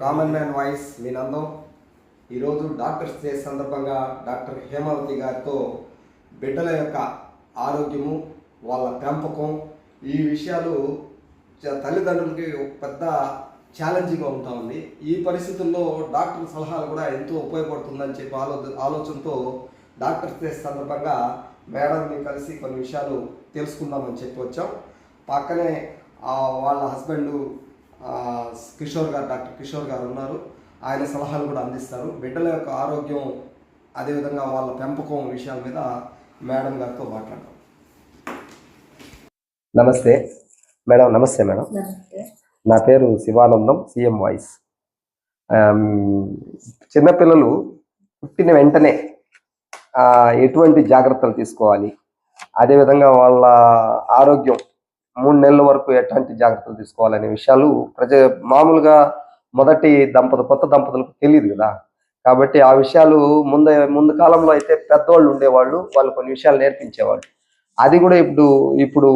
Common man voice మీ నందం ఈరోజు డాక్టర్స్ డే సందర్భంగా డాక్టర్ హేమావతి గారితో బిడ్డల యొక్క ఆరోగ్యము వాళ్ళ పెంపకం ఈ విషయాలు తల్లిదండ్రులకి పెద్ద ఛాలెంజింగ్గా ఉంటా ఉంది. ఈ పరిస్థితుల్లో డాక్టర్ సలహాలు కూడా ఎంతో ఉపయోగపడుతుందని చెప్పి ఆలో ఆలోచనతో డాక్టర్స్ డే సందర్భంగా మేడంని కలిసి కొన్ని విషయాలు తెలుసుకుందామని చెప్పి వచ్చాం. పక్కనే వాళ్ళ హస్బెండ్ కిషోర్ గారు డాక్టర్ కిషోర్ గారు ఉన్నారు. ఆయన సలహాలు కూడా అందిస్తారు. బిడ్డల యొక్క ఆరోగ్యం అదేవిధంగా వాళ్ళ పెంపకం విషయాల మీద మేడం గారితో మాట్లాడదాం. నమస్తే. మేడం నమస్తే మేడం. నా పేరు శివానందం సిఎం వాయిస్. చిన్నపిల్లలు పుట్టిన వెంటనే ఎటువంటి జాగ్రత్తలు తీసుకోవాలి? అదేవిధంగా వాళ్ళ ఆరోగ్యం మూడు నెలల వరకు ఎట్లాంటి జాగ్రత్తలు తీసుకోవాలనే విషయాలు ప్రజ మామూలుగా మొదటి దంపతులు కొత్త దంపతులకు తెలియదు కదా. కాబట్టి ఆ విషయాలు ముందే ముందు కాలంలో అయితే పెద్దవాళ్ళు ఉండేవాళ్ళు వాళ్ళు కొన్ని విషయాలు నేర్పించేవాళ్ళు. అది కూడా ఇప్పుడు ఇప్పుడు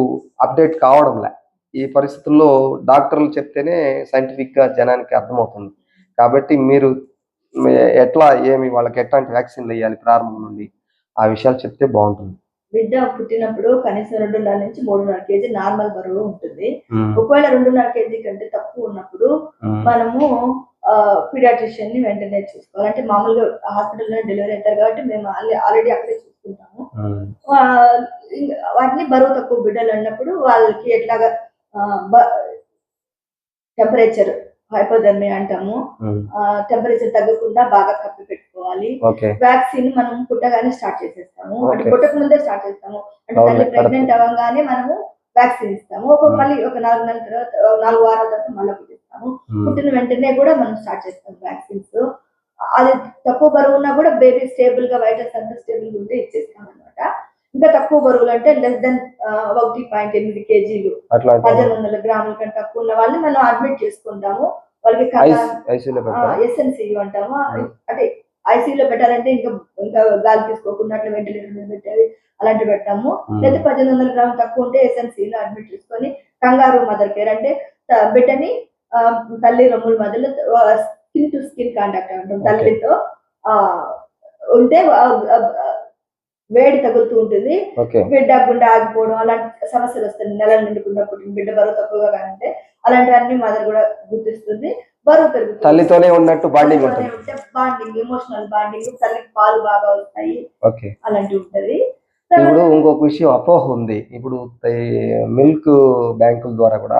అప్డేట్ కావడంలే ఈ పరిస్థితుల్లో డాక్టర్లు చెప్తేనే సైంటిఫిక్గా జనానికి అర్థమవుతుంది. కాబట్టి మీరు ఎట్లా ఏమి వాళ్ళకి ఎట్లాంటి వ్యాక్సిన్లు వేయాలి ప్రారంభం నుండి ఆ విషయాలు చెప్తే బాగుంటుంది. బిడ్డ పుట్టినప్పుడు కనీసం రెండున్నర నుంచి మూడున్నర కేజీ నార్మల్ బరువు ఉంటుంది. ఒకవేళ రెండున్నర కేజీ కంటే తక్కువ ఉన్నప్పుడు మనము పీడియాట్రిషియన్ని వెంటనే చూసుకోవాలి. అంటే మామూలుగా హాస్పిటల్లో డెలివరీ అవుతారు కాబట్టి మేము ఆల్రెడీ అక్కడే చూసుకుంటాము. వాటిని బరువు తక్కువ బిడ్డలు అన్నప్పుడు వాళ్ళకి ఎట్లాగా టెంపరేచర్ హైపోథర్మీ అంటాము. టెంపరేచర్ తగ్గకుండా బాగా కప్పి పెట్టుకోవాలి. వ్యాక్సిన్ మనం పుట్టగానే స్టార్ట్ చేసేస్తాము. అంటే. పుట్టక ముందే స్టార్ట్ చేస్తాము. అంటే తల్లి. ప్రెగ్నెంట్ అవ్వగానే మనము వ్యాక్సిన్ ఇస్తాము. ఒక. మళ్ళీ ఒక నాలుగు నెలల తర్వాత నాలుగు వారాల తర్వాత మళ్ళీ ఒకటి ఇస్తాము పుట్టిన వెంటనే కూడా మనం స్టార్ట్ చేస్తాం వ్యాక్సిన్స్ అది తక్కువ బరువు ఉన్నా కూడా బేబీ స్టేబుల్గా వైటస్ అంతా స్టేబుల్గా ఉంటే ఇచ్చేస్తాం అనమాట ఇంకా తక్కువ బరువులు అంటే లెస్ దెన్ ఒకటి పాయింట్ ఎనిమిది కేజీలు. పద్దెనిమిది వందల గ్రాముల కంటే తక్కువ ఉన్న వాళ్ళని మనం అడ్మిట్ చేసుకుంటాము. వాళ్ళకి ఐస్ ఐసీలో పెట్టాలి? ఎస్ఎన్సీ అంటాము. అంటే ఐసీయూలో పెట్టాలంటే ఇంకా ఇంకా గాలి తీసుకోకుండా అట్లా వెంటిలేటర్ మీద పెట్టేది అలాంటివి పెడతాము. లేదా పద్దెనిమిది వందల గ్రాములు తక్కువ ఉంటే ఎస్ఎన్సీలో అడ్మిట్ చేసుకొని కంగారు మదర్ కేర్ అంటే బిడ్డని తల్లి రొమ్ముల మధ్యలో స్కిన్ టు స్కిన్ కాంటాక్ట్ అంటాం. తల్లితో ఉంటే వేడి తగులుతూ ఉంటుంది. బిడ్డ గుండె ఆగిపోవడం అలాంటి సమస్యలు వస్తాయి. నెలల నిండుకుండా పుట్టిన బిడ్డ బరువు తక్కువగా కానంటే అలాంటివన్నీ మదర్ కూడా గుర్తిస్తుంది. బరువు పెరుగుతుంది. తల్లితోనే ఉన్నట్టు బాండింగ్ ఉంటుంది. బాండింగ్ ఎమోషనల్ బాండింగ్ తల్లికి పాలు బాగా వస్తాయి. ఓకే. అలాంటివి ఉంటది. ఇప్పుడు ఇంకొక విషయం అపోహ ఉంది. ఇప్పుడు మిల్క్ బ్యాంకుల ద్వారా కూడా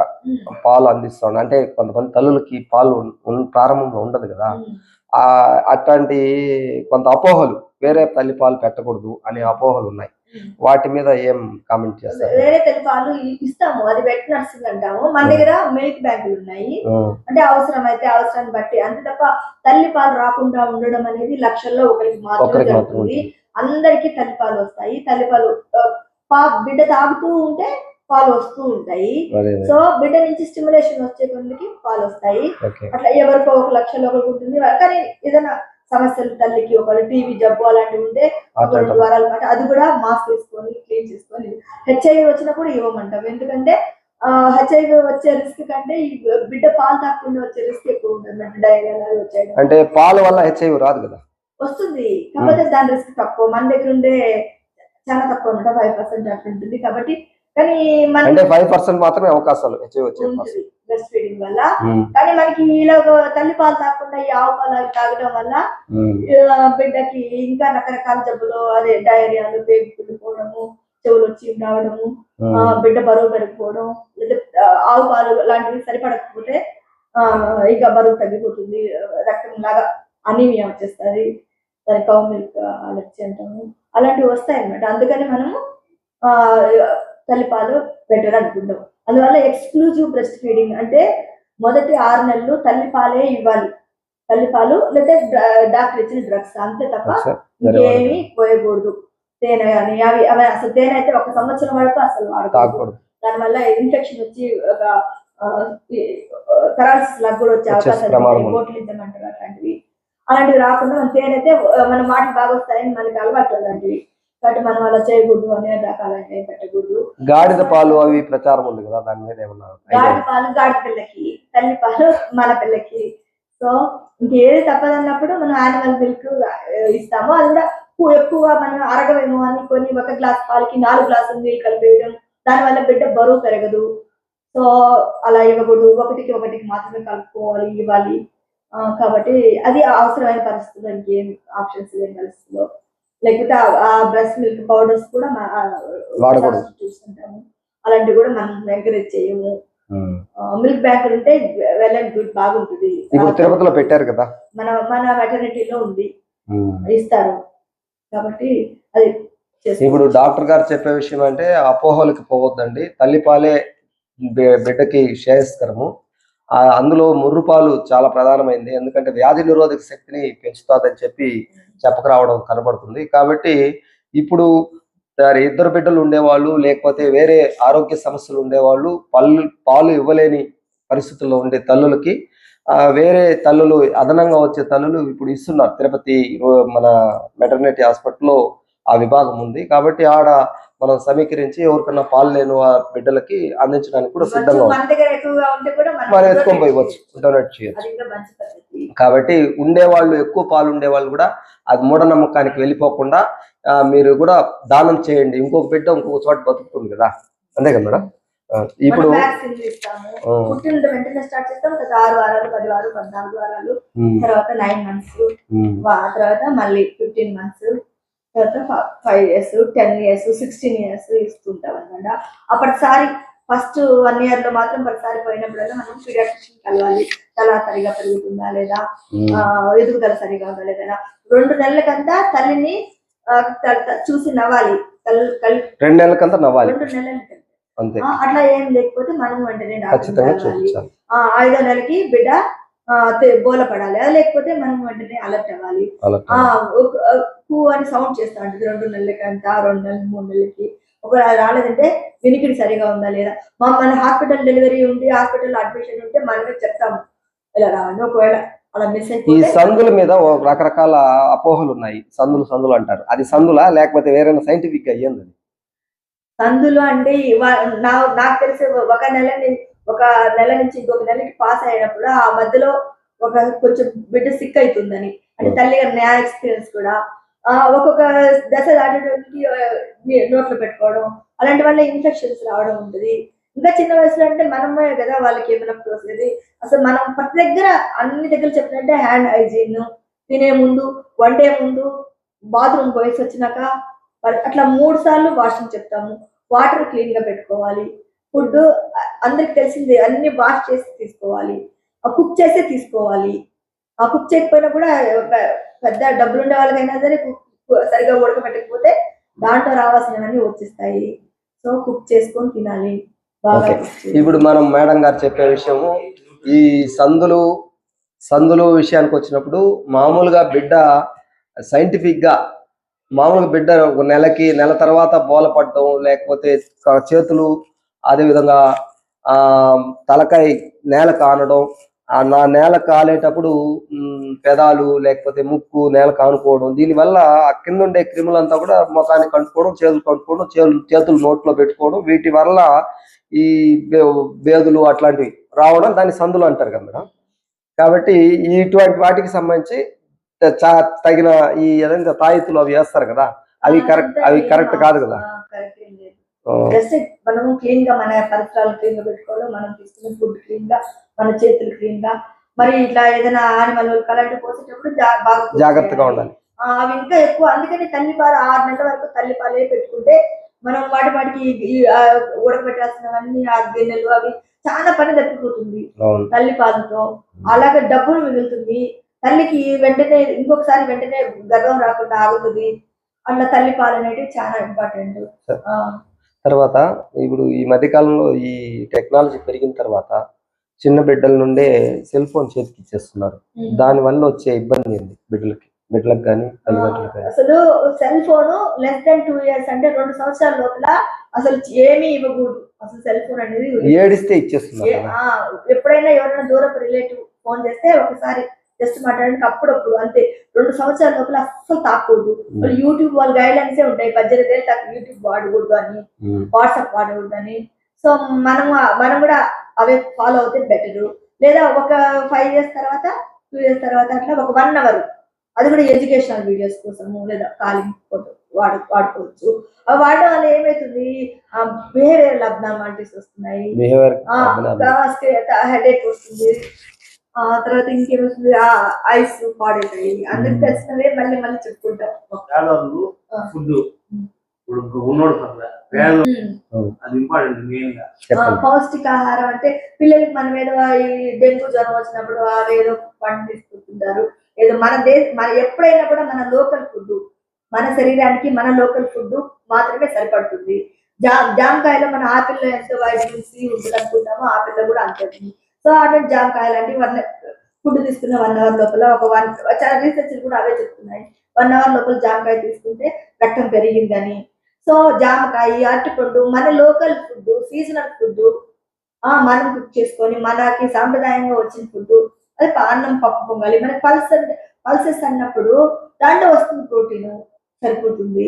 పాలు అందిస్తాను అంటే కొంతమంది తల్లులకి పాలు ప్రారంభంలో ఉండదు కదా. అట్లాంటి కొంత అపోహలు వేరే తల్లి పాలు పెట్టకూడదు అనే అపోహలు ఉన్నాయి. వాటి మీద ఏం కామెంట్ చేస్తారు? వేరే తల్లి పాలు ఇ- ఇస్తాము. అది వెట్ నర్సింగ్ అంటాము. మన దగ్గర మిల్క్ బ్యాంకులు ఉన్నాయి. అంటే అవసరం అయితే అవసరాన్ని బట్టి అంతే తప్ప తల్లి పాలు రాకుండా ఉండడం అనేది లక్షల్లో ఒకరికి మాత్రమే జరుగుతుంది. అందరికీ తల్లిపాలు వస్తాయి. తల్లిపాలు బిడ్డ తాగుతూ ఉంటే పాలు వస్తూ ఉంటాయి. సో బిడ్డ నుంచి స్టిమ్యులేషన్ వచ్చే కొందికి పాలు వస్తాయి. అట్లా ఎవరికో ఒక లక్షలో ఒకరికి ఉంటుంది. కానీ ఏదైనా సమస్యలు తల్లికి ఒక టీవీ జబ్బు అలాంటివి ఉంటే ఒక రెండు వారాల అది కూడా మాస్క్ వేసుకొని క్లీన్ చేసుకొని. హెచ్ఐవి వచ్చినప్పుడు ఇవ్వమంటాం. ఎందుకంటే హెచ్ఐవి వచ్చే రిస్క్ కంటే ఈ బిడ్డ పాలు తాగకుండా వచ్చే రిస్క్ ఎక్కువ ఉంటుంది. డైరియా అంటే పాలు వల్ల హెచ్ఐవి రాదు కదా? వస్తుంది. కాకపోతే దాని రిస్క్ తక్కువ. మన దగ్గర ఉండే చాలా తక్కువ అనమాట ఫైవ్ పర్సెంట్ అట్లా ఉంటుంది. కాబట్టి కానీ అంటే ఫైవ్ పర్సెంట్ మాత్రమే అవకాశాలు వచ్చే ఉంటుంది బ్రెస్ట్ ఫీడింగ్ వల్ల. కానీ మనకి ఇలా తల్లి పాలు తాగకుండా ఈ ఆవు పాలు తాగడం వల్ల బిడ్డకి ఇంకా రకరకాల జబ్బులు అదే డయేరియాలు పేగు కుళ్ళిపోవడము చెవులు వచ్చి రావడము బిడ్డ బరువు పెరిగిపోవడం లేదా ఆవు పాలు లాంటివి సరిపడకపోతే ఇంకా బరువు తగ్గిపోతుంది రక్తం లాగా అనీమియా వచ్చేస్తుంది దాని కౌ మిల్క్ అలర్జీ అంటాము. అలాంటివి వస్తాయి అన్నమాట అందుకని మనము తల్లిపాలు బెటర్ అనుకుంటాం. అందువల్ల ఎక్స్క్లూజివ్ బ్రెస్ట్ ఫీడింగ్ అంటే మొదటి ఆరు నెలలు తల్లిపాలే ఇవ్వాలి. తల్లిపాలు లేదా డాక్టర్ ఇచ్చిన డ్రగ్స్ అంతే తప్ప ఇంకేమీ పోయకూడదు. తేనె కానీ అవి అవి అసలు తేనె అయితే ఒక సంవత్సరం వరకు అసలు వాడకూడదు. దానివల్ల ఇన్ఫెక్షన్ వచ్చి ఒక కరాల్సిస్ లాగా కూడా వచ్చే అవకాశాలు అంటారు అట్లాంటివి. అలాంటివి రాకుండా మన తేనైతే ఆ, మన మాటలు బాగా వస్తాయని మనకి అలవాటు అలాంటివి కాబట్టి మనం అలా చేయకూడదు అనే రకాలైనవి పెట్టకూడదు. గాడిద పాలు అవి ప్రచారం ఉంది కదా దాని మీద ఏమన్నా పాలు గాడి పిల్లకి తల్లి పాలు మన పిల్లకి. సో ఇంకేది తప్పదన్నప్పుడు మనం యానిమల్ మిల్క్ ఇస్తాము. అది కూడా ఎక్కువ- మనం అరగవేమో అని కొన్ని ఒక గ్లాస్ పాలకి నాలుగు గ్లాసులు నీళ్ళు కలిపేయడం దానివల్ల బిడ్డ బరువు పెరగదు. సో అలా ఇవ్వకూడదు. ఒకటికి ఒకటికి మాత్రమే కలుపుకోవాలి ఇవ్వాలి. కాబట్టి అది అవసరమైన పరిస్థితుల్లో ఇంకేం ఆప్షన్స్ లేని పరిస్థితుల్లో లేకపోతే ఆ- బ్రెస్ట్ మిల్క్ పౌడర్స్ కూడా వాడకూడదు. చూస్తుంటాము. అలాంటివి కూడా మనం ఎంకరేజ్ చేయము. మిల్క్ బ్యాంకులు ఉంటే వెల్ అండ్ గుడ్ బాగుంటుంది. ఇప్పుడు తిరుపతిలో పెట్టారు కదా? మన మన వెటర్నిటీలో ఉంది. ఇస్తారు. కాబట్టి అది. ఇప్పుడు డాక్టర్ గారు చెప్పే విషయం అంటే అపోహలకి పోవద్దండి. తల్లిపాలే బిడ్డకి శ్రేయస్కరము. అందులో ముర్రుపాలు చాలా ప్రధానమైంది. ఎందుకంటే వ్యాధి నిరోధక శక్తిని పెంచుతాదని చెప్పి చెప్పకరావడం కనబడుతుంది. కాబట్టి ఇప్పుడు మరి ఇద్దరు బిడ్డలు ఉండేవాళ్ళు లేకపోతే వేరే ఆరోగ్య సమస్యలు ఉండేవాళ్ళు పళ్ళు పాలు ఇవ్వలేని పరిస్థితుల్లో ఉండే తల్లులకి ఆ, వేరే తల్లులు అదనంగా వచ్చే తల్లులు ఇప్పుడు ఇస్తున్నారు. తిరుపతి మన మెటర్నిటీ హాస్పిటల్లో ఆ విభాగం ఉంది. కాబట్టి ఆడ మనం సమీకరించి ఎవరికన్నా పాలు లేని ఆ బిడ్డలకి అందించడానికి కూడా సిద్ధంగా ఉంది మన ఎత్తుకొని పోయవచ్చు డొనేట్ చేయొచ్చు. కాబట్టి ఉండేవాళ్ళు ఎక్కువ పాలు ఉండేవాళ్ళు కూడా అది మూఢనమ్మకానికి వెళ్ళిపోకుండా మీరు కూడా దానం చేయండి. ఇంకొక బిడ్డ ఇంకొక చోట బతుకుతుంది కదా. అంతే కదా మేడం? ఇప్పుడు నైన్ మంత్స్ తర్వాత మళ్ళీ ఫిఫ్టీన్ మంత్స్ తర్వాత five years ten years sixteen years ఇస్తుంటాం అనమాట అప్పటిసారి ఫస్ట్ వన్ ఇయర్లో మాత్రం ప్రతిసారి పోయినప్పుడల్లా మనం పీడియాట్రిషియన్ కలవాలి. తల సరిగా పెరుగుతుందా లేదా? ఎదుగుదల సరిగా ఉందా లేదా? రెండు నెలలకంతా తల్లిని చూసి నవ్వాలి. రెండు నెలలకంతా నవ్వాలి. రెండు అట్లా ఏం లేకపోతే మనం వెంటనే ఐదో నెలకి బిడ్డ ఆ, తె- బోల పడాలి అది లేకపోతే మనం వెంటనే అలర్ట్ అవ్వాలి. కూ అని సౌండ్ చేస్తా ఉంటుంది. రెండు నెలలకి అంత రెండు నెలలు మూడు నెలలకి. ఒక రాలేదంటే వినికిడి సరిగా ఉందా లేదా? మా మన హాస్పిటల్ డెలివరీ ఉండి హాస్పిటల్ అడ్మిషన్ ఉంటే మనమే చెప్తాము. ఇలా రావండి. ఒకవేళ ఈ సందుల మీద రకరకాల అపోహలు ఉన్నాయి. సందులు సందులు అంటారు. అది సందులా? లేకపోతే వేరైనా సైంటిఫిక్గా అయ్యింది సందులు అంటే నాకు తెలిసి ఒక నెల ఒక నెల నుంచి ఇంకొక నెలకి పాస్ అయినప్పుడు ఆ మధ్యలో ఒక కొంచెం బిడ్డ సిక్ అవుతుందని అంటే తల్లి గారి నా ఎక్స్పీరియన్స్ కూడా. ఆ ఒక్కొక్క దశ దాటడానికి నోట్లో పెట్టుకోవడం అలాంటి వల్ల ఇన్ఫెక్షన్స్ రావడం ఉంటుంది. ఇంకా చిన్న వయసులో అంటే మనమే కదా వాళ్ళకి ఏమైనా పోసేది అసలు మనం ప్రతి దగ్గర అన్ని దగ్గర చెప్పినట్టే హ్యాండ్ హైజీన్ తినే ముందు వండే ముందు బాత్రూమ్ పోయేసి వచ్చినాక అట్లా మూడు సార్లు వాషింగ్ చెప్తాము. వాటర్ క్లీన్గా పెట్టుకోవాలి. ఫుడ్ అందరికి తెలిసిందే అన్ని వాష్ చేసి తీసుకోవాలి. ఆ కుక్ చేసే తీసుకోవాలి. ఆ కుక్ చేయకపోయినా కూడా పెద్ద డబ్బులు ఉండే వాళ్ళకైనా సరే కుక్ సరిగా ఉడకబెట్టకపోతే దాంట్లో రావాల్సినవన్నీ వచ్చేస్తాయి. సో కుక్ చేసుకొని తినాలి. బాగా. ఇప్పుడు మనం మేడం గారు చెప్పే విషయము ఈ సందులు సందులు విషయానికి వచ్చినప్పుడు మామూలుగా బిడ్డ సైంటిఫిక్గా మామూలుగా బిడ్డ నెలకి నెల తర్వాత బోల పడటం లేకపోతే చేతులు అదే విధంగా ఆ తలకాయ నేల కానడం ఆ నా నేల కాలేటప్పుడు పెదాలు లేకపోతే ముక్కు నేల కానుకోవడం దీనివల్ల ఆ కింద ఉండే క్రిములంతా కూడా ముఖానికి కంటుకోవడం చేతులు కంటుకోవడం చేతులు చేతులు నోట్లో పెట్టుకోవడం వీటి వల్ల ఈ బేదులు అట్లాంటివి రావడం దాన్ని సందులు అంటారు కదా కాబట్టి ఇటువంటి వాటికి సంబంధించి తగిన ఈ ఏదైనా తాయితులు అవి వేస్తారు కదా అవి కరెక్ట్ అవి కరెక్ట్ కాదు కదా. మనము క్లీన్గా మన పరిసరాలు క్లీన్గా పెట్టుకోవడం మనం తీసుకునే ఫుడ్ క్లీన్గా మన చేతులు క్లీన్గా మరి ఇట్లా ఏదైనా ఆనిమల్ అలాంటివి పోసేటప్పుడు బాగా జాగ్రత్తగా. ఉండాలి. అవి ఇంకా ఎక్కువ. అందుకని తల్లిపాలు ఆరు నెలల వరకు తల్లిపాలే పెట్టుకుంటే మనం వాటి వాటికి ఉడకబెట్టాల్సినవన్నీ ఆ గిన్నెలు అవి చాలా పని తప్పిపోతుంది. తల్లిపాలతో అలాగే డబ్బులు మిగులుతుంది. తల్లికి వెంటనే ఇంకొకసారి వెంటనే గర్భం రాకుండా ఆగుతుంది. అట్లా తల్లిపాలు అనేటివి చాలా ఇంపార్టెంట్ తర్వాత ఇప్పుడు ఈ మధ్య కాలంలో ఈ టెక్నాలజీ పెరిగిన తర్వాత చిన్న బిడ్డల నుండే సెల్ ఫోన్ చేతికి ఇచ్చేస్తున్నారు. దాని వల్ల వచ్చే ఇబ్బంది ఏంది బిడ్డలకి? బిడ్డలకు కానీ తల్లిదండ్రులకు కానీ అసలు cell phone less than two years అంటే రెండు సంవత్సరాల లోపల అసలు ఏమీ ఇవ్వకూడదు. అసలు సెల్ ఫోన్ అనేది ఏడిస్తే ఇచ్చేస్తున్నారు ఎప్పుడైనా ఎవరైనా దూరపు రిలేటివ్ ఫోన్ చేస్తే ఒకసారి జస్ట్ మాట్లాడడానికి అప్పుడప్పుడు అంతే. రెండు సంవత్సరాల లోపల అస్సలు తాకూడదు. వాళ్ళు యూట్యూబ్ వాళ్ళ గైడ్ లైన్స్ ఉంటాయి. పద్దెనిమిది ఏళ్ళు తక్కువ యూట్యూబ్ వాడకూడదు అని. వాట్సాప్ వాడకూడదు అని. సో మనం మనం కూడా అవే ఫాలో అవుతే బెటర్ లేదా ఒక ఫైవ్ ఇయర్స్ తర్వాత టూ ఇయర్స్ తర్వాత అట్లా ఒక వన్ అవర్ అది కూడా ఎడ్యుకేషనల్ వీడియోస్ కోసము లేదా కాలింగ్ వాడు వాడుకోవచ్చు. అవి వాడడం వల్ల ఏమవుతుంది బిహేవియర్ అబ్నార్మాలిటీస్ వస్తున్నాయి. హెడేక్ వస్తుంది. తర్వాత ఇంకేమొస్తుంది ఐస్ పాడైతాయి అందరికి తెలిసినవే మళ్ళీ మళ్ళీ చెప్పుకుంటాం. పేదవాళ్ళు ఆ. ఫుడ్. ఇప్పుడు ఉన్నోడు పర్లే. పేద ఉమ్. అది ఇంపార్టెంట్ మెయిన్గా ఆ, చెప్పండి. పౌష్టికాహారం అంటే పిల్లలకి మనం ఏదో ఈ డెంగ్యూ జ్వరం వచ్చినప్పుడు అవి ఏదో పండు తీసుకుంటుంటారు ఏదో మన దేశ మన ఎప్పుడైనా కూడా మన లోకల్ ఫుడ్ మన శరీరానికి మన లోకల్ ఫుడ్ మాత్రమే సరిపడుతుంది. జామ్ జామకాయలో మన ఆపిల్లో ఎంత వైటమిన్ సి ఉంటుంది అనుకుంటామో ఆపిల్లో కూడా అంతే. సో అటువంటి జామకాయలు లాంటివి వన్ ఫుడ్ తీసుకున్న వన్ అవర్ లోపల ఒక వన్ చాలా రీసెర్చ్ కూడా అవే చెప్తున్నాయి. వన్ అవర్ లోపల జామకాయ తీసుకుంటే రక్తం పెరిగిందని. సో జామకాయ అరటిపండు మన లోకల్ ఫుడ్ సీజనల్ ఫుడ్ ఆ మనం కుక్ చేసుకొని మనకి సాంప్రదాయంగా వచ్చిన ఫుడ్ అది అన్నం పప్పు పొంగాలి మనకి పల్స్ అంటే పల్సెస్ అన్నప్పుడు దాంట్లో వస్తుంది ప్రోటీన్ సరిపోతుంది.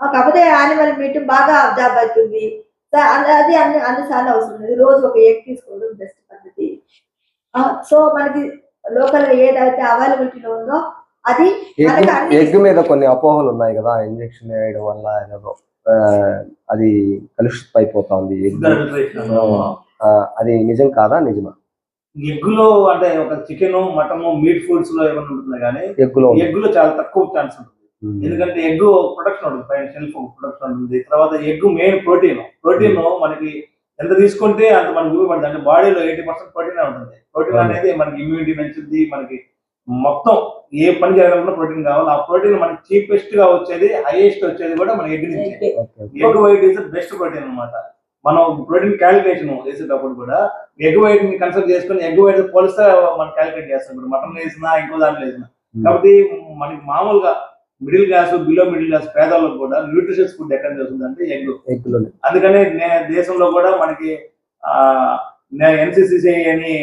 కాకపోతే యానిమల్ మీట్ బాగా అబ్జార్బ్ అవుతుంది. అది అన్ని అన్నిసార్లు అవసరం లేదు. రోజు ఒక ఎగ్ తీసుకోవడం బెస్ట్ పద్ధతి. ఆ, సో మనకి లోకల్ ఏదైతే అవైలబిలిటీలో ఉందో అది మనకి ఎగ్ అన్ని మీద కొన్ని అపోహలు ఉన్నాయి కదా. ఇంజెక్షన్ వేయడం వల్ల ఏదో ఆ, అది కలుషితం అయిపోతుంది అది నిజం కాదా? నిజమా? ఎగ్గులో అంటే ఒక చికెన్ మటన్ మీట్ ఫుడ్స్లో ఏమైనా ఉంటుంది కానీ ఎగ్గులో. ఎగ్గులో చాలా తక్కువ ఛాన్స్ ఉంటుంది. ఎందుకంటే ఎగ్ ప్రొడక్షన్ ఉంటుంది పైన షెల్ఫ్ ప్రొడక్షన్ ఉంటుంది. తర్వాత ఎగ్ మెయిన్ ప్రోటీన్. ప్రోటీన్ మనకి ఎంత తీసుకుంటే అంత మనకి ఉపయోగపడుతుంది అంటే బాడీలో ఎయిటీ పర్సెంట్ ప్రోటీన్ ఉంటుంది. ప్రోటీన్ అవును. అనేది మనకి ఇమ్యూనిటీ పెంచుద్ది మనకి మొత్తం ఏ పని జరగాలన్నా ప్రోటీన్ కావాలి. ఆ ప్రోటీన్ మనకి చీపెస్ట్గా వచ్చేది హైయెస్ట్ వచ్చేది కూడా మన ఎగ్ నుంచి. Egg white is best protein అన్నమాట. మనం ప్రోటీన్ క్యాలిక్యులేషన్ వేసేటప్పుడు కూడా ఎగ్ వైట్ని కన్సల్ట్ చేసుకుని ఎగ్ వైట్ పోలిస్తే మనం క్యాలిక్యులేట్ చేస్తాం. ఇప్పుడు మటన్ వేసినా ఇంకో దాంట్లో వేసినా. కాబట్టి మనకి మామూలుగా middle class below middle class పేదవాళ్ళకి కూడా న్యూట్రిషన్స్ ఫుడ్ ఎక్కడ చేస్తుంది అంటే ఎగ్ అందుకనే నే- దేశంలో కూడా మనకి ఎన్సిసిసి అని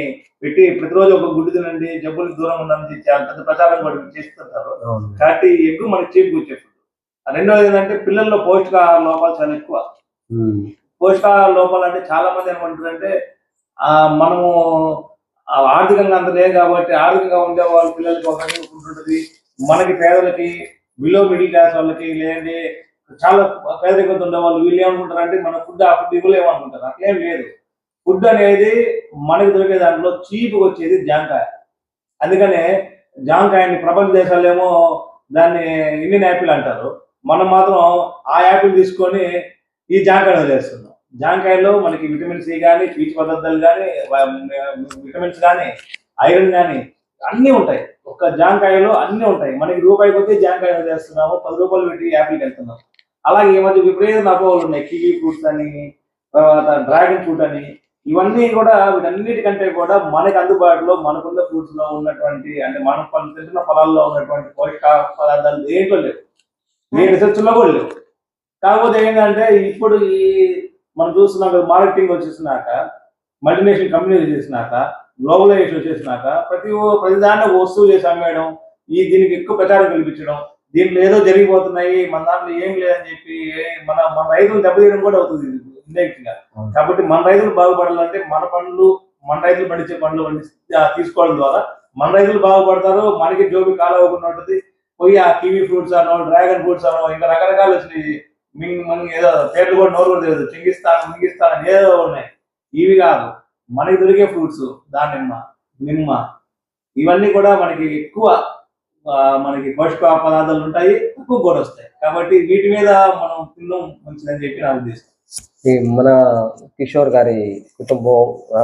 పెట్టి ప్రతిరోజు ఒక గుడ్డు తినండి జబ్బులకు దూరం ఉందని చాలా పెద్ద ప్రచారం కూడా చేస్తుంటారు. కాబట్టి ఎగ్ మనకి చీప్ వచ్చే ఫుడ్ రెండోది ఏంటంటే పిల్లల్లో పౌష్టికాహార లోపాలు చాలా ఎక్కువ. పోషకాహార లోపాలు అంటే చాలా మంది ఏమంటారంటే ఆ మనము ఆర్థికంగా అంత లేదు కాబట్టి ఆర్థికంగా ఉండే వాళ్ళ పిల్లలకి ఒక రకంగా ఫుడ్ ఉంటుంది మనకి పేదలకి బిలో మిడిల్ క్లాస్ వాళ్ళకి లేదంటే చాలా పేదరికంతో ఉండే వాళ్ళు వీళ్ళు ఏమనుకుంటారంటే మన ఫుడ్ ఆ ఫుడ్ ఇవ్వలేము అనుకుంటారు అట్లేం లేదు. ఫుడ్ అనేది మనకి దొరికే దాంట్లో చీప్గా వచ్చేది జాంకాయ. అందుకనే జాంకాయని ప్రపంచ దేశాల్లో ఏమో దాన్ని ఇండియన్ యాపిల్ అంటారు. మనం మాత్రం ఆ యాపిల్ తీసుకొని ఈ జాంకాయ వదిలేస్తున్నాం. జాంకాయలో మనకి విటమిన్ సి కానీ పీచు పదార్థాలు కానీ విటమిన్స్ కానీ ఐరన్ కానీ అన్నీ ఉంటాయి. ఒక్క జాంకాయలో అన్ని ఉంటాయి. మనకి రూపాయి కొద్దీ జాంకాయ చేస్తున్నాము పది రూపాయలు పెట్టి యాపిల్కి వెళ్తున్నాం అలాగే ఈ మధ్య విపరీత అపోహలు ఉన్నాయి. కివీ ఫ్రూట్స్ అని తర్వాత డ్రాగన్ ఫ్రూట్ అని. ఇవన్నీ కూడా వీటన్నిటికంటే కూడా మనకి అందుబాటులో మనకున్న ఫ్రూట్స్లో ఉన్నటువంటి అంటే మనం పలు తింటున్న ఫలాల్లో ఉన్నటువంటి పోషక పదార్థాలు దేంట్లో లేవు. ఏ రీసెర్చ్లో కూడా లేవు. కాకపోతే ఏంటంటే ఇప్పుడు ఈ మనం చూస్తున్నాం మార్కెటింగ్ వచ్చేసినాక మల్టీనేషనల్ కంపెనీ వచ్చేసినాక గ్లోబలైజేషన్ వచ్చేసినాక ప్రతి ప్రతి దాన్ని ఒక వస్తువు చేసి అమ్మేయడం ఈ దీనికి ఎక్కువ ప్రచారం కల్పించడం దీంట్లో ఏదో జరిగిపోతున్నాయి మన దాంట్లో ఏం లేదని చెప్పి మన మన రైతులు దెబ్బతీయడం కూడా అవుతుంది ఇండైరెక్ట్గా అవును. కాబట్టి మన రైతులు బాగుపడాలంటే మన పండ్లు మన రైతులు పండించే పండ్లు తీసుకోవడం ద్వారా మన రైతులు బాగుపడతారు మనకి జోబి కాలవకుండా ఉంటుంది. పోయి ఆ కివీ ఫ్రూట్స్ అనో డ్రాగన్ ఫ్రూట్స్ అనో ఇంకా రకరకాలు వచ్చినాయి. మింగ్ ఏదో పేర్లు కూడా నోరు కూడా తెలియదు. చింగిస్తాను మింగిస్తాను ఏదో ఉన్నాయి. ఇవి కాదు. మనకి దొరికే ఫ్రూట్స్ దానిమ్మ నిమ్మ ఇవన్నీ కూడా మనకి ఎక్కువ మనకి పోషక పదార్థాలు ఉంటాయి తక్కువ కూడా వస్తాయి. కాబట్టి వీటి మీద మనం తినడం మంచిదని చెప్పి నా ఉద్దేశం. మన కిషోర్ గారి కుటుంబం ఆ,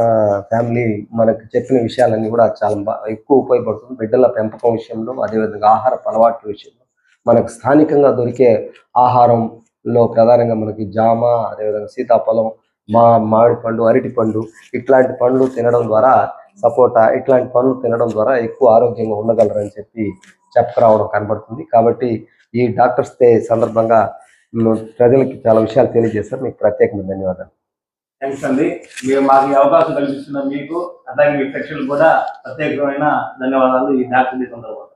ఫ్యామిలీ మనకు చెప్పిన విషయాలన్నీ కూడా చాలా ఎక్కువ ఉపయోగపడుతుంది. బిడ్డల పెంపకం విషయంలో అదేవిధంగా ఆహార అలవాట్ల విషయంలో. మనకు స్థానికంగా దొరికే ఆహారంలో ప్రధానంగా మనకి జామ అదేవిధంగా సీతాఫలం మా మామిడి పండు అరటి పండు ఇట్లాంటి పండ్లు తినడం ద్వారా సపోటా ఇట్లాంటి పండ్లు తినడం ద్వారా ఎక్కువ ఆరోగ్యంగా ఉండగలరని చెప్పి చెప్పుకురావడం కనబడుతుంది. కాబట్టి ఈ డాక్టర్స్ డే సందర్భంగా ప్రజలకి చాలా విషయాలు తెలియజేస్తారు మీకు ప్రత్యేకమైన ధన్యవాదాలు. థ్యాంక్స్ అండి. మీరు మాకు ఈ అవకాశం కల్పిస్తున్న మీకు అలాగే మీ ప్రేక్షకులు కూడా ప్రత్యేకమైన ధన్యవాదాలు. ఈ డాక్టర్ సందర్భంగా.